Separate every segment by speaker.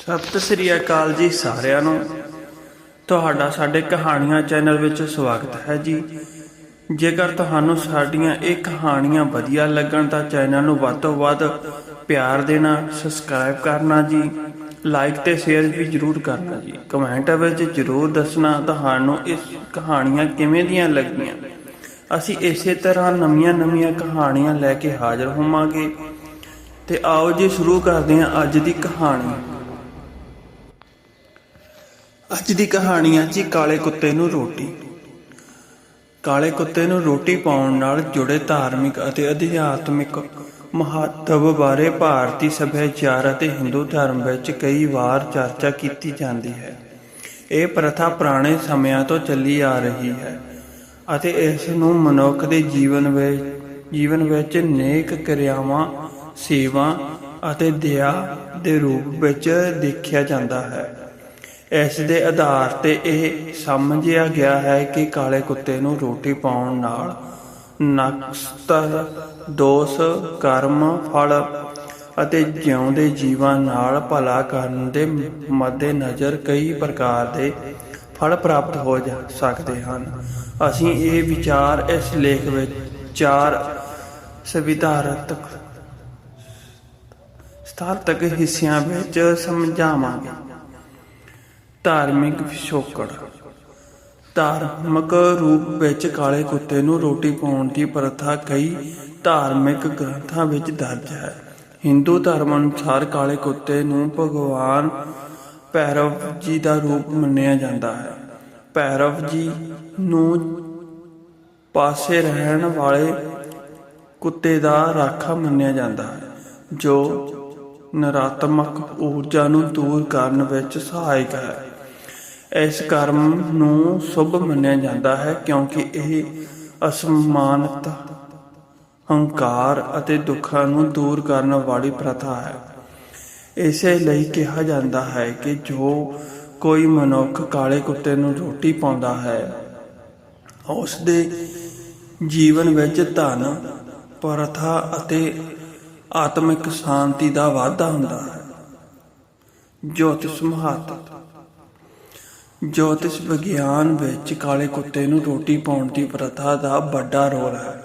Speaker 1: ਸਤਿ ਸ੍ਰੀ ਅਕਾਲ ਜੀ ਸਾਰਿਆਂ ਨੂੰ। ਤੁਹਾਡਾ ਸਾਡੇ ਕਹਾਣੀਆਂ ਚੈਨਲ ਵਿੱਚ ਸਵਾਗਤ ਹੈ ਜੀ। ਜੇਕਰ ਤੁਹਾਨੂੰ ਸਾਡੀਆਂ ਇਹ ਕਹਾਣੀਆਂ ਵਧੀਆ ਲੱਗਣ ਤਾਂ ਚੈਨਲ ਨੂੰ ਵੱਧ ਤੋਂ ਵੱਧ ਪਿਆਰ ਦੇਣਾ, ਸਬਸਕ੍ਰਾਈਬ ਕਰਨਾ ਜੀ। ਲਾਈਕ ਤੇ ਸ਼ੇਅਰ ਵੀ ਜਰੂਰ ਕਰਨਾ ਜੀ। ਕਮੈਂਟ ਵਿੱਚ ਜਰੂਰ ਦੱਸਣਾ ਤੁਹਾਨੂੰ ਇਸ ਕਹਾਣੀਆਂ ਕਿਵੇਂ ਦੀਆਂ ਲੱਗੀਆਂ। ਅਸੀਂ ਇਸੇ ਤਰ੍ਹਾਂ ਨਵੀਆਂ-ਨਵੀਆਂ ਕਹਾਣੀਆਂ ਲੈ ਕੇ ਹਾਜ਼ਰ ਹੋਵਾਂਗੇ। ਤੇ ਆਓ ਜੀ, ਸ਼ੁਰੂ ਕਰਦੇ ਹਾਂ ਅੱਜ ਦੀ ਕਹਾਣੀ। ਅੱਜ ਦੀ ਕਹਾਣੀ ਹੈ ਜੀ ਕਾਲੇ ਕੁੱਤੇ ਨੂੰ ਰੋਟੀ। ਕਾਲੇ ਕੁੱਤੇ ਨੂੰ ਰੋਟੀ ਪਾਉਣ ਨਾਲ ਜੁੜੇ ਧਾਰਮਿਕ ਅਤੇ ਅਧਿਆਤਮਿਕ ਮਹੱਤਵ ਬਾਰੇ ਭਾਰਤੀ ਸੱਭਿਆਚਾਰ ਅਤੇ ਹਿੰਦੂ ਧਰਮ ਵਿੱਚ ਕਈ ਵਾਰ ਚਰਚਾ ਕੀਤੀ ਜਾਂਦੀ ਹੈ। ਇਹ ਪ੍ਰਥਾ ਪੁਰਾਣੇ ਸਮਿਆਂ ਤੋਂ ਚੱਲੀ ਆ ਰਹੀ ਹੈ ਅਤੇ ਇਸ ਨੂੰ ਮਨੁੱਖ ਦੇ ਜੀਵਨ ਵਿੱਚ ਜੀਵਨ ਵਿੱਚ ਨੇਕ ਕਿਰਿਆਵਾਂ, ਸੇਵਾ ਅਤੇ ਦਇਆ ਦੇ ਰੂਪ ਵਿੱਚ ਦੇਖਿਆ ਜਾਂਦਾ ਹੈ। ਇਸ ਦੇ ਆਧਾਰ ਤੇ ਇਹ ਸਮਝਿਆ ਗਿਆ ਹੈ ਕਿ ਕਾਲੇ ਕੁੱਤੇ ਨੂੰ ਰੋਟੀ ਪਾਉਣ ਨਾਲ ਨਕਸਤਰ ਦੋਸ਼, ਕਰਮ, ਫਲ ਅਤੇ ਜਿਉਂਦੇ ਜੀਵਾਂ ਨਾਲ ਭਲਾ ਕਰਨ ਦੇ ਮੱਦੇ ਨਜ਼ਰ ਕਈ ਪ੍ਰਕਾਰ ਦੇ ਫਲ ਪ੍ਰਾਪਤ ਹੋ ਜਾ ਸਕਦੇ ਹਨ। ਅਸੀਂ ਇਹ ਵਿਚਾਰ ਇਸ ਲੇਖ ਵਿੱਚ ਚਾਰ ਸਵਿਧਾਰਤਕ ਸਥਾਰਤਕ ਹਿੱਸਿਆਂ ਵਿੱਚ ਸਮਝਾਵਾਂਗੇ। ਧਾਰਮਿਕ ਪਿਛੋਕੜ ਧਾਰਮਿਕ ਰੂਪ ਵਿੱਚ ਕਾਲੇ ਕੁੱਤੇ ਨੂੰ ਰੋਟੀ ਪਾਉਣ ਦੀ ਪ੍ਰਥਾ ਕਈ ਧਾਰਮਿਕ ਗ੍ਰੰਥਾਂ ਵਿੱਚ ਦਰਜ ਹੈ। ਹਿੰਦੂ ਧਰਮ ਅਨੁਸਾਰ ਕਾਲੇ ਕੁੱਤੇ ਨੂੰ ਭਗਵਾਨ ਭੈਰਵ ਜੀ ਦਾ ਰੂਪ ਮੰਨਿਆ ਜਾਂਦਾ ਹੈ। ਭੈਰਵ ਜੀ ਨੂੰ ਪਾਸੇ ਰਹਿਣ ਵਾਲੇ ਕੁੱਤੇ ਦਾ ਰਾਖਾ ਮੰਨਿਆ ਜਾਂਦਾ ਹੈ, ਜੋ ਨਰਾਤਮਕ ਊਰਜਾ ਨੂੰ ਦੂਰ ਕਰਨ ਵਿੱਚ ਸਹਾਇਕ ਹੈ। ਇਸ ਕਰਮ ਨੂੰ ਸ਼ੁਭ ਮੰਨਿਆ ਜਾਂਦਾ ਹੈ ਕਿਉਂਕਿ ਇਹ ਅਸਮਾਨਤਾ ਹੰਕਾਰ ਅਤੇ ਦੁੱਖਾਂ ਨੂੰ ਦੂਰ ਕਰਨ ਵਾਲੀ ਪ੍ਰਥਾ ਹੈ। ਇਸੇ ਲਈ ਕਿਹਾ ਜਾਂਦਾ ਹੈ ਕਿ ਜੋ ਕੋਈ ਮਨੁੱਖ ਕਾਲੇ ਕੁੱਤੇ ਨੂੰ ਰੋਟੀ ਪਾਉਂਦਾ ਹੈ ਉਸ ਦੇ ਜੀਵਨ ਵਿੱਚ ਧਨ, ਪ੍ਰਥਾ ਅਤੇ ਆਤਮਿਕ ਸ਼ਾਂਤੀ ਦਾ ਵਾਧਾ ਹੁੰਦਾ ਹੈ। ਜੋਤਿਸ਼ ਮਹੱਤਵ ਜੋਤਿਸ਼ ਵਿਗਿਆਨ ਵਿੱਚ ਕਾਲੇ ਕੁੱਤੇ ਨੂੰ ਰੋਟੀ ਪਾਉਣ ਦੀ ਪ੍ਰਥਾ ਦਾ ਵੱਡਾ ਰੋਲ ਹੈ।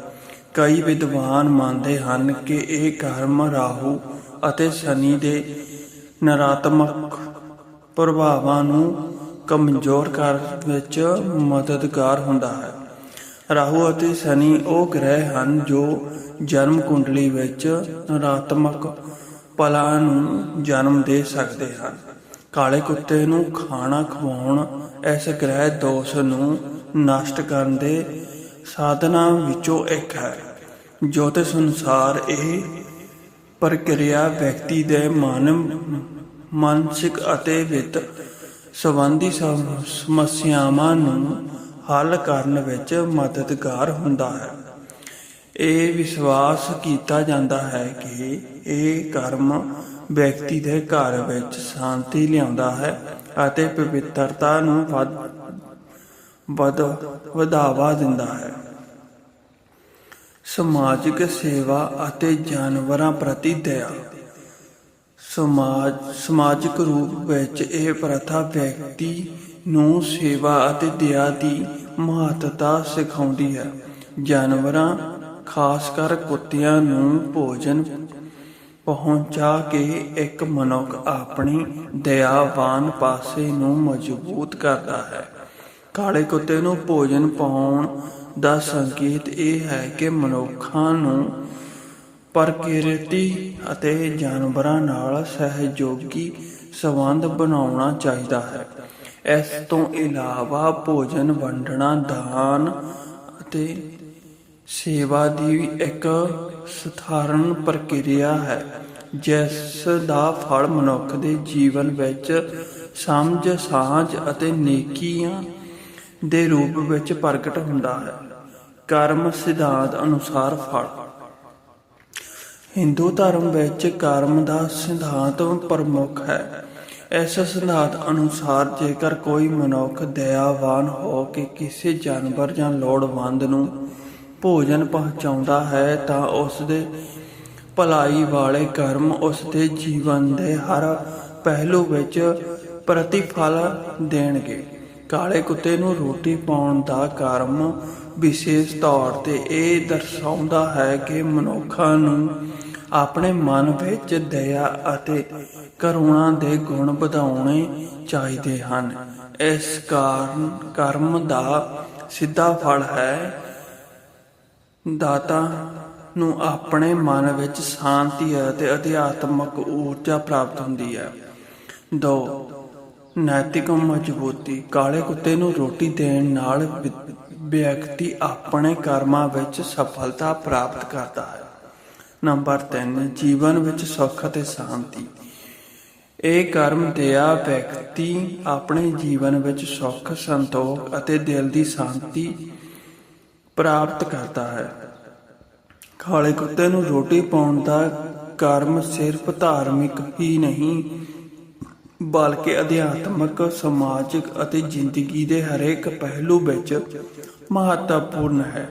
Speaker 1: ਕਈ ਵਿਦਵਾਨ ਮੰਨਦੇ ਹਨ ਕਿ ਇਹ ਕਰਮ ਰਾਹੂ ਅਤੇ ਸ਼ਨੀ ਦੇ ਨਰਾਤਮਕ ਪ੍ਰਭਾਵਾਂ ਨੂੰ ਕਮਜ਼ੋਰ ਕਰਨ ਵਿੱਚ ਮਦਦਗਾਰ ਹੁੰਦਾ ਹੈ। ਰਾਹੂ ਅਤੇ ਸ਼ਨੀ ਉਹ ਗ੍ਰਹਿ ਹਨ ਜੋ ਜਨਮ ਕੁੰਡਲੀ ਵਿੱਚ ਨਰਾਤਮਕ ਪਲਾਂ ਨੂੰ ਜਨਮ ਦੇ ਸਕਦੇ ਹਨ। ਕਾਲੇ ਕੁੱਤੇ ਨੂੰ ਖਾਣਾ ਖਵਾਉਣ, ਇਸ ਗ੍ਰਹਿ ਦੋਸ਼ ਨੂੰ ਨਸ਼ਟ ਕਰਨ ਦੇ ਸਾਧਨਾਂ ਵਿੱਚੋਂ ਇੱਕ ਹੈ। ਜੋਤਿਸ਼ ਅਨੁਸਾਰ ਇਹ ਪ੍ਰਕਿਰਿਆ ਵਿਅਕਤੀ ਦੇ ਮਨ, ਮਾਨਸਿਕ ਅਤੇ ਵਿੱਤ ਸੰਬੰਧੀ ਸਮ- ਸਮੱਸਿਆਵਾਂ ਨੂੰ ਹੱਲ ਕਰਨ ਵਿੱਚ ਮਦਦਗਾਰ ਹੁੰਦਾ ਹੈ। ਇਹ ਵਿਸ਼ਵਾਸ ਕੀਤਾ ਜਾਂਦਾ ਹੈ ਕਿ ਇਹ ਕਰਮ ਵਿਅਕਤੀ ਦੇ ਘਰ ਵਿੱਚ ਸ਼ਾਂਤੀ ਲਿਆਉਂਦਾ ਹੈ ਅਤੇ ਪਵਿੱਤਰਤਾ ਨੂੰ ਵਧ ਵਧਾਵਾ ਦਿੰਦਾ ਹੈ। ਸਮਾਜਿਕ ਸੇਵਾ ਅਤੇ ਜਾਨਵਰਾਂ ਪ੍ਰਤੀ ਦਇਆ। ਸਮਾਜ, ਸਮਾਜਿਕ ਰੂਪ ਵਿੱਚ ਇਹ ਪ੍ਰਥਾ ਵਿਅਕਤੀ ਨੂੰ ਸੇਵਾ ਅਤੇ ਦਇਆ ਦੀ ਮਹੱਤਤਾ ਸਿਖਾਉਂਦੀ ਹੈ। ਜਾਨਵਰਾਂ, ਖਾਸ ਕਰ ਕੁੱਤਿਆਂ ਨੂੰ ਭੋਜਨ ਪਹੁੰਚਾ ਕੇ ਇੱਕ ਮਨੁੱਖ ਆਪਣੀ ਦਇਆਵਾਨ ਪਾਸੇ ਨੂੰ ਮਜ਼ਬੂਤ ਕਰਦਾ ਹੈ। ਕਾਲੇ ਕੁੱਤੇ ਨੂੰ ਭੋਜਨ ਪਾਉਣ ਦਾ ਸੰਕੇਤ ਇਹ ਹੈ ਕਿ ਮਨੁੱਖਾਂ ਨੂੰ ਪ੍ਰਕਿਰਤੀ ਅਤੇ ਜਾਨਵਰਾਂ ਨਾਲ ਸਹਿਯੋਗੀ ਸੰਬੰਧ ਬਣਾਉਣਾ ਚਾਹੀਦਾ ਹੈ। ਇਸ ਤੋਂ ਇਲਾਵਾ ਭੋਜਨ ਵੰਡਣਾ, ਦਾਨ ਅਤੇ ਸੇਵਾ ਦੀ ਇੱਕ ਸਧਾਰਨ ਪ੍ਰਕਿਰਿਆ ਹੈ, ਜਿਸ ਦਾ ਫਲ ਮਨੁੱਖ ਦੇ ਜੀਵਨ ਵਿੱਚ ਸਮਝ, ਸਾਂਝ ਅਤੇ ਨੇਕੀਆਂ ਦੇ ਰੂਪ ਵਿੱਚ ਪ੍ਰਗਟ ਹੁੰਦਾ ਹੈ। ਕਰਮ ਸਿਧਾਂਤ ਅਨੁਸਾਰ ਫਲ। ਹਿੰਦੂ ਧਰਮ ਵਿੱਚ ਕਰਮ ਦਾ ਸਿਧਾਂਤ ਪ੍ਰਮੁੱਖ ਹੈ। ਇਸ ਸਿਧਾਂਤ ਅਨੁਸਾਰ ਜੇਕਰ ਕੋਈ ਮਨੁੱਖ ਦਇਆਵਾਨ ਹੋ ਕੇ ਕਿਸੇ ਜਾਨਵਰ ਜਾਂ ਲੋੜਵੰਦ ਨੂੰ ਭੋਜਨ ਪਹੁੰਚਾਉਂਦਾ ਹੈ ਤਾਂ ਉਸ ਦੇ ਭਲਾਈ ਵਾਲੇ ਕਰਮ ਉਸ ਦੇ ਜੀਵਨ ਦੇ ਹਰ ਪਹਿਲੂ ਵਿੱਚ ਪ੍ਰਤੀਫਲ ਦੇਣਗੇ। ਕਾਲੇ ਕੁੱਤੇ ਨੂੰ ਰੋਟੀ ਪਾਉਣ ਦਾ ਕਾਰਨ ਵਿਸ਼ੇਸ਼ ਤੌਰ ਤੇ ਇਹ ਦਰਸਾਉਂਦਾ ਹੈ ਕਿ ਮਨੁੱਖਾਂ ਨੂੰ ਆਪਣੇ ਮਨ ਵਿੱਚ ਦਇਆ ਅਤੇ ਕਰੁਣਾ ਦੇ ਗੁਣ ਵਧਾਉਣੇ ਚਾਹੀਦੇ ਹਨ। ਇਸ ਕਾਰਨ ਕਰਮ ਦਾ ਸਿੱਧਾ ਫਲ ਹੈ ਦਾਤਾ ਨੂੰ ਆਪਣੇ ਮਨ ਵਿੱਚ ਸ਼ਾਂਤੀ ਅਤੇ ਅਧਿਆਤਮਕ ਊਰਜਾ ਪ੍ਰਾਪਤ ਹੁੰਦੀ ਹੈ। 2 ਨੈਤਿਕ ਮਜ਼ਬੂਤੀ। ਕਾਲੇ ਕੁੱਤੇ ਨੂੰ ਰੋਟੀ ਦੇਣ ਨਾਲ ਵਿਅਕਤੀ ਆਪਣੇ ਕਰਮਾਂ ਵਿੱਚ ਸਫਲਤਾ ਪ੍ਰਾਪਤ ਕਰਦਾ ਹੈ। ਨੰਬਰ 3 ਜੀਵਨ ਵਿੱਚ ਸੁੱਖ ਅਤੇ ਸ਼ਾਂਤੀ। ਇਹ ਕਰਮ ਦਿਆ ਵਿਅਕਤੀ ਆਪਣੇ ਜੀਵਨ ਵਿੱਚ ਸੁੱਖ, ਸੰਤੋਖ ਅਤੇ ਦਿਲ ਦੀ ਸ਼ਾਂਤੀ ਪ੍ਰਾਪਤ ਕਰਦਾ ਹੈ। ਕਾਲੇ ਕੁੱਤੇ ਨੂੰ ਰੋਟੀ ਪਾਉਣ ਦਾ ਕਰਮ ਸਿਰਫ ਧਾਰਮਿਕ ਹੀ ਨਹੀਂ, ਬਲਕਿ ਅਧਿਆਤਮਕ, ਸਮਾਜਿਕ ਅਤੇ ਜ਼ਿੰਦਗੀ ਦੇ ਹਰੇਕ ਪਹਿਲੂ ਵਿੱਚ ਮਹੱਤਵਪੂਰਨ ਹੈ।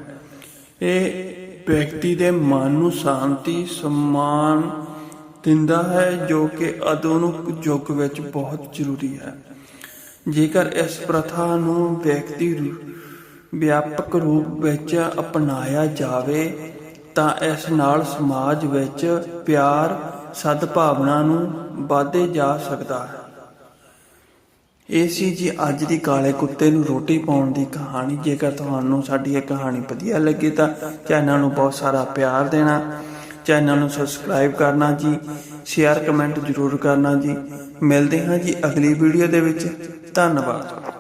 Speaker 1: ਇਹ ਵਿਅਕਤੀ ਦੇ ਮਨ ਨੂੰ ਸ਼ਾਂਤੀ ਸਮਾਨ ਦਿੰਦਾ ਹੈ, ਜੋ ਕਿ ਆਧੁਨਿਕ ਯੁੱਗ ਵਿੱਚ ਬਹੁਤ ਜ਼ਰੂਰੀ ਹੈ। ਜੇਕਰ ਇਸ ਪ੍ਰਥਾ ਨੂੰ ਵਿਅਕਤੀ ਵਿਆਪਕ ਰੂਪ ਵਿੱਚ ਅਪਣਾਇਆ ਜਾਵੇ, ਤਾਂ ਇਸ ਨਾਲ ਸਮਾਜ ਵਿੱਚ ਪਿਆਰ, ਸਦਭਾਵਨਾ ਨੂੰ ਵਾਧੇ ਜਾ ਸਕਦਾ ਹੈ। ਇਹ ਸੀ ਜੀ ਅੱਜ ਦੀ ਕਾਲੇ ਕੁੱਤੇ ਨੂੰ ਰੋਟੀ ਪਾਉਣ ਦੀ ਕਹਾਣੀ। ਜੇਕਰ ਤੁਹਾਨੂੰ ਸਾਡੀ ਇਹ ਕਹਾਣੀ ਵਧੀਆ ਲੱਗੀ, ਤਾਂ ਚੈਨਲ ਨੂੰ ਬਹੁਤ ਸਾਰਾ ਪਿਆਰ ਦੇਣਾ, ਚੈਨਲ ਨੂੰ ਸਬਸਕ੍ਰਾਈਬ ਕਰਨਾ ਜੀ, ਸ਼ੇਅਰ ਕਮੈਂਟ ਜ਼ਰੂਰ ਕਰਨਾ ਜੀ। ਮਿਲਦੇ ਹਾਂ ਜੀ ਅਗਲੀ ਵੀਡੀਓ ਦੇ ਵਿੱਚ। ਧੰਨਵਾਦ।